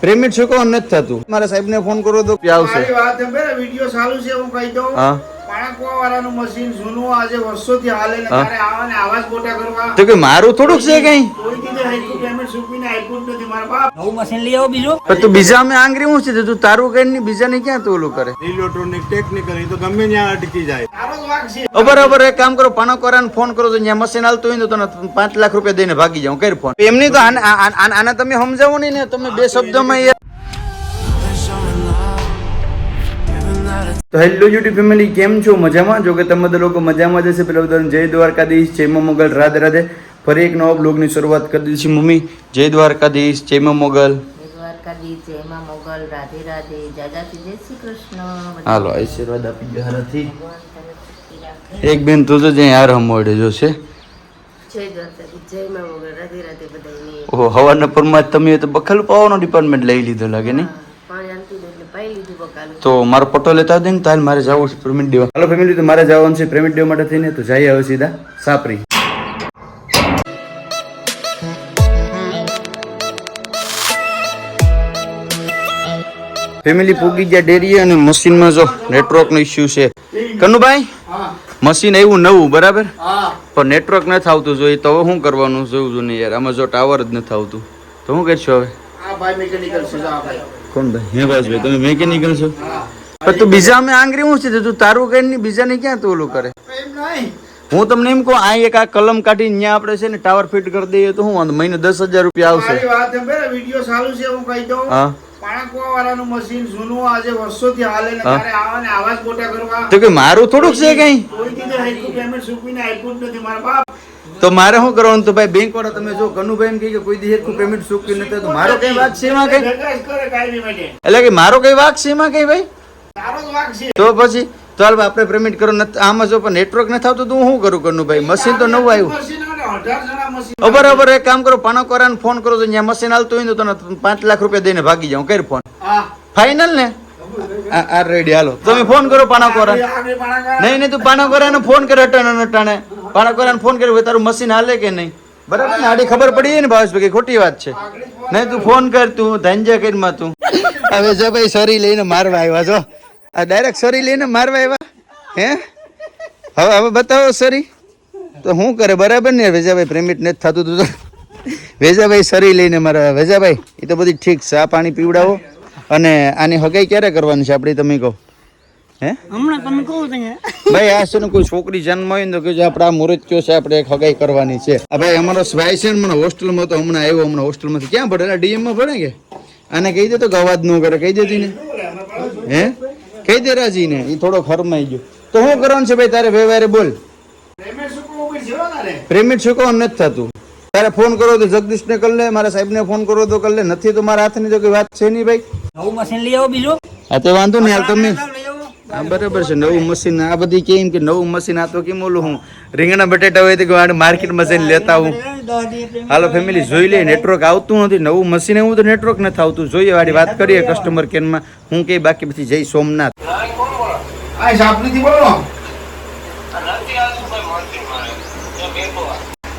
Payment ચૂકવવાનું નથી થતું. મારા સાહેબને ફોન કરો તો આવશે? વાત વીડિયો ચાલુ છે હું કહી દઉં. હા. વાળાનું મશીન જૂનું આજે વર્ષોથી હાલે ને તારે આવા ને આવા કરવા. તો કે મારું થોડુંક છે કઈ? કોઈ દીધે હરખું પેમેન્ટ ચૂકવીને આપ્યું નથી મારા બાપ. નવું મશીન લઈ આવો બીજું. પણ તું બીજા અમે આંગરી હું છે? તું તારું કઈ નહીં બીજાને ક્યાં તું ઓલું કરે? ઇલેક્ટ્રોનિક ટેકનિકલ એ તો ગમે ત્યાં અટકી જાય. તારો જ વાંક છે. બરાબર એક કામ કરો પાનો કોરાને ફોન કરો તો ત્યાં મશીન હાલતું હોય ને તો તને પાંચ લાખ રૂપિયા દઈને ભાગી જાઉં. કઈ ફોન એમની તો આને તમે સમજાવો નહીં ને તમે બે શબ્દોમાં તો હેલો યુટ્યુબ ફેમિલી કેમ છો? મજામાં? જો કે તમે બધા લોકો મજામાં જશે પેલા બધા જય દ્વારકાધીશ જય મોગલ રાધે રાધે. ફરી એક નવા બ્લોગની શરૂઆત કરી દીધી છે મમ્મી. જય દ્વારકાધીશ જય મોગલ. દ્વારકાધીશ જય મોગલ રાધે રાધે. દાદાજી જય શ્રી કૃષ્ણ. હાલો આશીર્વાદ આપી દે હારાથી. એક બેન તું તો જે યાર હમોડે જો છે. જય દ્વારકાધીશ જય માં મોગલ રાધે રાધે બધાની ઓહો હવાના પરમાં તમે તો બખલ પાવાનો ડિપાર્ટમેન્ટ લઈ લીધો લાગે નહીં? તો મારો પટો લેતા દે ને તાલ મારે જવું છે પેમેન્ટ દેવા. હાલો ફેમિલી તો મારે જવાનું છે પેમેન્ટ દેવા માટે થઈને તો જઈએ હવે સીધા સાપરી. ફેમિલી પૂગી ગયા ડેરીએ અને મશીનમાં જો નેટવર્કનો ઇસ્યુ છે. કનુભાઈ હા મશીન એવું નવું બરાબર? હા. પણ નેટવર્ક નથી આવતું જોઈએ તો હવે શું કરવાનું જોયું છું ને યાર. આમાં જો ટાવર જ નથી આવતું તો શું કરશો હવે? કોણ ભાઈ? હે ભાઈ તમે મેકેનિકલ છો પણ તું બીજા અમે આંગરી હું છે તું? તારું કરીને નહીં બીજાને ક્યાં તું ઓલું કરે? હું તમને એમ કહું આ એક આ કલમ કાઢીને ત્યાં આપણે છે ને ટાવર ફિટ કરી દઈએ તો હું વાંધો? મહિને દસ હજાર રૂપિયા આવશે. વીડિયો સારું છે હું કહી દઉં. હા. મશીન જૂનું આજે વર્ષોથી હાલે ને કરવા. તો કે મારું થોડુંક છે કઈ કોઈ? દીધે પેમેન્ટ ચૂકવીને આપ્યું જ નથી. મારા બાપ તો મારે શું કરવાનું? તો ભાઈ બેંક વાળા તમે જો કનુભાઈ એમ કહે કે કોઈ દી હેરખું પેમેન્ટ ચૂકવી નથી તો મારો કઈ વાક છે એમાં કઈ? કરે એટલે કે મારો કઈ વાક છે એમાં કઈ ભાઈ? તો પછી તો હાલ આપણે પેમેન્ટ કરો આમાં જો પણ નેટવર્ક નથી આવતું તો હું શું કરું કનુભાઈ? મશીન તો નવું આવ્યું. બરાબર એક કામ કરો પાનો કરાને ફોન કરો તો ત્યાં મશીન હાલતું હોય ને તો તને પાંચ લાખ રૂપિયા દઈને ભાગી જાઉં કઈ ફોન ફાઇનલ ને? આ આ રેડી હાલો. તમે ફોન કરો પાના કોરા નહીં નહીં તું પાના કોરાને ફોન કરે અટાણે અટાણે. પાના કોરાને ફોન કર્યો તારું મશીન હાલે કે નહીં? બરાબર, ને આડી ખબર પડી ને ભાવેશભાઈ ખોટી વાત છે. નહીં, તું ફોન કર, તું ધંજા કરીમાં તું. હવે જો ભાઈ સરી લઈને મારવા આવ્યા, જો. આ ડાયરેક્ટ સરી લઈને મારવા આવ્યા? હે? હવે હવે બતાવો સરી તો શું કરે, બરાબર ને? વેજાભાઈ પ્રેમિટ નથી થતું તું તો. વેજાભાઈ સરી લઈને મારા વેજાભાઈ, એ તો બધી ઠીક છે. પાણી પીવડાવો. અને આની હગાઈ ક્યારે કરવાની છે આપણી તમે કહો? હમણાં તમે કહો ભાઈ આ છે ને કોઈ છોકરી જન્મ હોય ને તો કે આપણે આ મુહૂર્ત કયો છે? આપણે એક હગાઈ કરવાની છે. ભાઈ અમારો ભાઈ છે ને મને હોસ્ટેલમાં તો હમણાં આવ્યો હમણાં હોસ્ટેલમાંથી ક્યાં ભણે? ડીએમમાં ભણે કે? આને કહી દે તો ગવાજ ન કરે કહી દેતી ને હે? કહી દે રાજી ને એ થોડો ખરમાઈ ગયો. તો શું કરવાનું છે ભાઈ તારે વ્યવહારે બોલ. પેમેન્ટ ચૂકવવાનું નથી થતું. તારે ફોન કરો તો જગદીશને કરી લે મારા સાહેબને ફોન કરો તો કરી લે. નથી તો મારા હાથની તો કઈ વાત છે નહીં ભાઈ. નવું મશીન લઈ આવો બીજું. હા તો વાંધો નહીં હાલ તમે હા બરાબર છે નવું મશીન આ બધી કેમ કે નવું મશીન આ તો કેમ ઓલું હું રીંગણા બટેટા હોય તો કે આને માર્કેટ મશીન લેતા હું હાલો ફેમિલી જોઈ લે નેટવર્ક આવતું નથી નવું મશીન એવું તો નેટવર્ક નથી આવતું. જોઈએ વાળી વાત કરીએ કસ્ટમર કેરમાં હું કે બાકી પછી જય સોમનાથ. આ સાપરીથી બોલો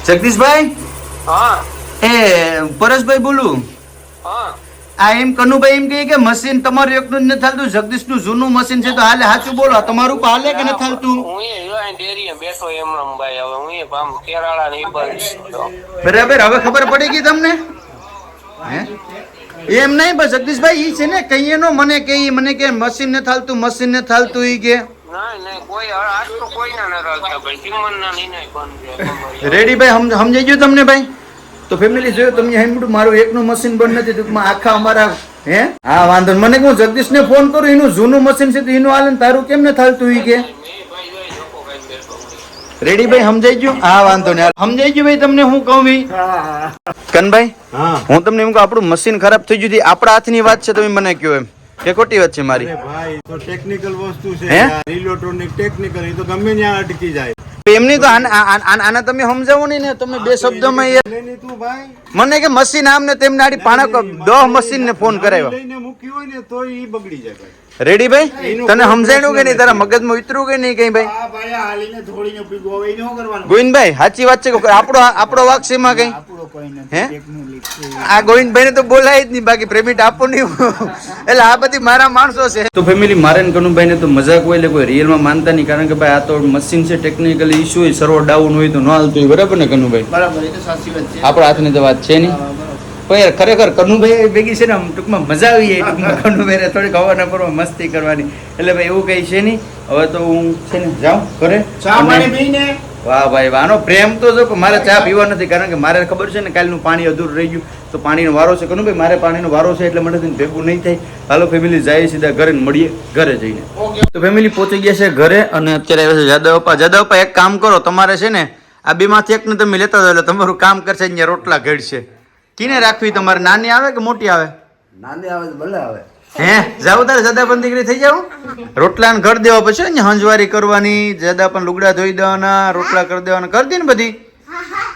જગદીશભાઈ? એ પરેશભાઈ બોલું? આ એમ કનુભાઈ એમ કહે કે મશીન તમારું એકનું જ નથી હાલતું જગદીશનું જૂનું મશીન છે તો હાલે સાચું બોલો. તમારું પણ હાલે કે નથી હાલતું ને બરાબર હવે ખબર પડી ગઈ તમને? હે? એમ નહીં બસ જગદીશભાઈ ઈ છે ને કહીએ નો મને કે ઈ મને કે મશીન ને થાલતું મશીન ને થાલતું ઈ કે. ના ના ન ની રેડી ભાઈ સમજાઈ ગયું તમને ભાઈ? તો ફેમિલી જોયું તમને સાંભળ્યું મારું એકનું મશીન બંધ નથી ટૂંકમાં આખા અમારા હે હા વાંધો. મને કહું જગદીશને ફોન કરું એનું જૂનું મશીન છે તો એનું હાલે તારું કેમ ને થાલતું કે એ બેઠો રેડી ભાઈ સમજાઈ ગયું હા વાંધો નહીં. સમજાઈ ગયું ભાઈ તમને હું કહું ભાઈ કનભાઈ હા હું તમને એમ કહું આપણું મશીન ખરાબ થઈ ગયું. આપણા હાથની વાત છે તમે મને કહો એમ કે ખોટી વાત છે મારી ભાઈ તો ટેકનિકલ વસ્તુ છે? ઇલેક્ટ્રોનિક ટેકનિકલ એ તો ગમે ત્યાં અટકી જાય એમની તો આને તમે સમજાવો નહીં ને, તમે બે શબ્દોમાં લઈને મને કે મશીન આમ ને તેમને આડી પાણા દહ મશીન ને ફોન કરાવ્યો મૂકી હોય ને તો એ બગડી જાય રેડી ભાઈ? તને સમજાણું કે નહીં? તારા મગજમાં ઉતર્યું કે નહીં કઈ ભાઈ? ગોવિંદભાઈ સાચી વાત છે કે આપણો આપણો વાક છે એમાં કઈ હે? આ ગોવિંદભાઈ ને તો બોલાય જ નહીં બાકી પેમેન્ટ આપો નહીં. એટલે આ બધી મારા માણસો છે. તો ફેમિલી મારે ને કનુભાઈ ને તો મજાક હોય એટલે કોઈ રિયલમાં માનતા નહીં કારણ કે ભાઈ આ તો મશીન છે ટેકનિકલી ઇશ્યુ હોય સર્વર ડાઉન હોય તો ન હાલતું હોય. બરાબર ને કનુભાઈ? બરાબર એ તો સાચી વાત છે. આપણા હાથની તો વાત છે નહીં. પણ યાર ખરેખર કનુભાઈ ભેગી છે ને આમ ટૂંકમાં મજા આવી જાય. ટૂંકમાં કનુભાઈ થોડીક હવા ના પરવા મસ્તી કરવાની. એટલે ભાઈ એવું કઈ છે નહીં. હવે તો હું છે ને જાઉં ઘરે. ચા પાણી પીને? વાહ ભાઈ વાહ. આનો પ્રેમ તો જો મારે ચા પીવા નથી. કારણ કે મારે ખબર છે ને કાલનું પાણી અધૂરું રહી ગયું. તો પાણીનો વારો છે. કનુભાઈ મારે પાણીનો વારો છે એટલે મને ભેગું નહીં થાય. હાલો ફેમિલી જાય સીધા ઘરે મળીએ ઘરે જઈને. તો ફેમિલી પહોંચી ગયા છે ઘરે અને અત્યારે આવ્યા છે જાદવ અપા જાદવ અપા એક કામ કરો. તમારે છે ને આ બેમાંથી એકને તમે લેતા જાઓ એટલે તમારું કામ કરશે અહીંયા રોટલા ઘડશે. કિને રાખવી? તમારે નાની આવે કે મોટી આવે? નાની આવે તો ભલે આવે. હે? જાવ તારે જદા પણ દીકરી થઈ જાવ રોટલા ઘર દેવા પછી અહીંયા હંજવારી કરવાની જદા પણ લુગડા ધોઈ દેવાના રોટલા કરી દેવાના કરી દે ને બધી.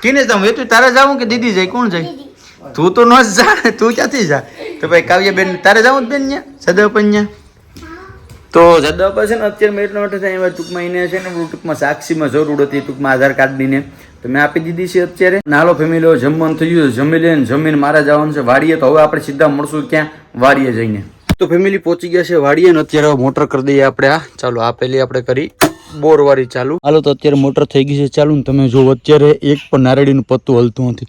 કિને તમે એ તું તારે જાવું કે દીદી જાય કોણ જાય? તું તો ન જ જા તું ક્યાંથી જા? તો ભાઈ કાવ્ય બેન તારે જાવું જ બેન ન્યા જદા પણ અહીંયા? તો જદા પર છે ને અત્યારે મેં એટલા માટે થાય એવા ટૂંકમાં એને છે ને ટૂંકમાં સાક્ષીમાં જરૂર હતી ટૂંકમાં આધાર કાર્ડની ને તો મેં આપી દીધી છે અત્યારે. નાલો ફેમિલીઓ જમવાનું થઈ ગયું જમી લઈને જમીને મારા જવાનું છે. વાડીએ તો હવે આપણે સીધા મળશું ક્યાં? વાડીએ જઈને. તો ફેમિલી પહોંચી ગયા છે વાડીએ ને અત્યારે મોટર કરી દઈએ આપણે આ ચાલો, આ પેલી આપણે કરી બોરવારી ચાલુ. હાલો તો અત્યારે મોટર થઈ ગઈ છે. ચાલુ ને તમે જો અત્યારે એક પણ નારળીનું પત્તું હલતું નથી.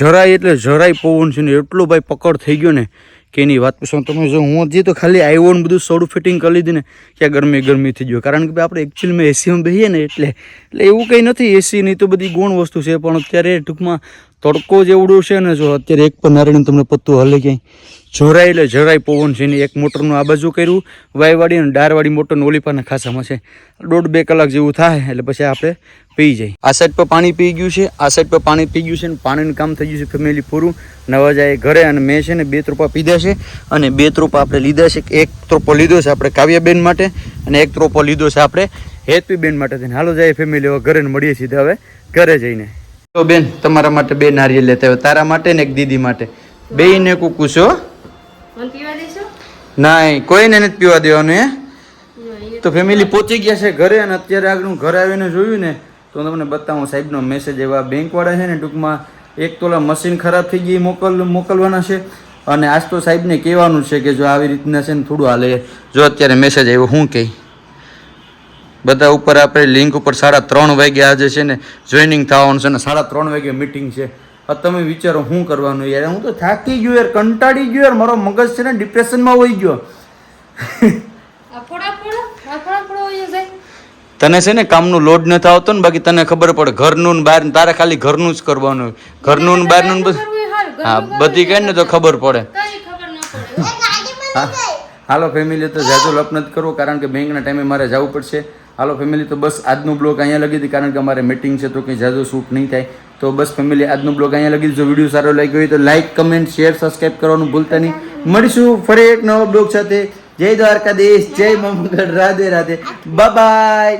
જરાય એટલે જરાય પવન છે ને એટલો ભાઈ પકડ થઈ ગયો ને કે એની વાત પૂછો, તમે જો હું જે તો ખાલી આવ્યો ને બધું સોડું ફિટિંગ કરી લીધી ને, ક્યાં ગરમી ગરમી થઈ ગયો. કારણ કે આપણે એકચ્યુઅલમાં એસીમાં બેસીએ ને એટલે એટલે એવું કંઈ નથી. એસીની તો બધી ગુણ વસ્તુ છે, પણ અત્યારે ટૂંકમાં તડકો જ એવડો છે ને જો અત્યારે એક પણ નારાયણ તમને પત્તું હલે ક્યાંય? જરાય એટલે જરાય પવન છે એક મોટરનું આ બાજુ કર્યું, વાયવાડી અને ડારવાળી મોટરનું ઓલી પાના ખાસામાં છે. દોઢ બે કલાક જેવું થાય, એટલે પછી આપણે પી જાય આ સાઈડ પર પાણી પી ગયું છે, આ સાઈડ પર પાણી પી ગયું છે ને પાણીનું કામ થઈ ગયું છે ફેમિલી પૂરું. નવા જાય ઘરે અને મેં છે ને બે ત્રોપા પીધા છે અને બે ત્રોપા આપણે લીધા છે. એક ત્રોપો લીધો છે આપણે કાવ્યાબેન માટે અને એક ત્રોપો લીધો છે આપણે હેતપીબેન માટે હાલો જાય ફેમિલી હવે ઘરે મળીએ સીધા હવે ઘરે જઈને. તો બેન તમારા માટે બે નારિયેલ લેતા આવ્યો. તારા માટે ને એક દીદી માટે. બે ને કુકુ છો ના કોઈને નથી પીવા દેવાનું હે? તો ફેમિલી પહોંચી ગયા છે ઘરે અને અત્યારે આગળ હું ઘરે આવીને જોયું ને તો તમને બતાવું સાહેબનો મેસેજ એવા બેંકવાળા છે ને ટૂંકમાં એક તોલા મશીન ખરાબ થઈ ગઈ મોકલ મોકલવાના છે. અને આજ તો સાહેબને કહેવાનું છે કે જો આવી રીતના છે ને થોડું હાલે. જો અત્યારે મેસેજ આવ્યો હું કહી. બધા ઉપર આપણે લિંક ઉપર સાડા ત્રણ વાગે આજે છે ને જોઈનિંગ થવાનું છે ને સાડા ત્રણ વાગે મીટિંગ છે. તમે વિચારો શું કરવાનું યાર? હું તો થાકી ગયો યાર કંટાળી ગયો યાર. મારો મગજ છે ને ડિપ્રેશનમાં વહી ગયો. તને છે ને કામનું લોડ નથી આવતો ને બાકી તને ખબર પડે ઘરનું ને બહાર તારે ખાલી ઘરનું જ કરવાનું હોય. ઘરનું ને બહારનું ને બધું હા બધી કઈ ને તો ખબર પડે. હા હાલો ફેમિલી તો જાજો લપ નથી કરવો કારણ કે બેંકના ટાઈમે મારે જવું પડશે. હાલો ફેમિલી તો બસ આજનો બ્લોગ અહીંયા લગી હતી, કારણ કે અમારે મીટિંગ છે તો કંઈ જાજો શૂટ નહીં થાય. તો બસ ફેમિલી આજનો બ્લોગ અહીંયા લગી જો વીડિયો સારો લાગ્યો હોય તો લાઇક કમેન્ટ શેર સબસ્ક્રાઈબ કરવાનું ભૂલતા નહીં. મળીશું ફરી એક નવો બ્લોગ સાથે. જય દ્વારકાધીશ, જય મમગઢ રાધે રાધે. બાય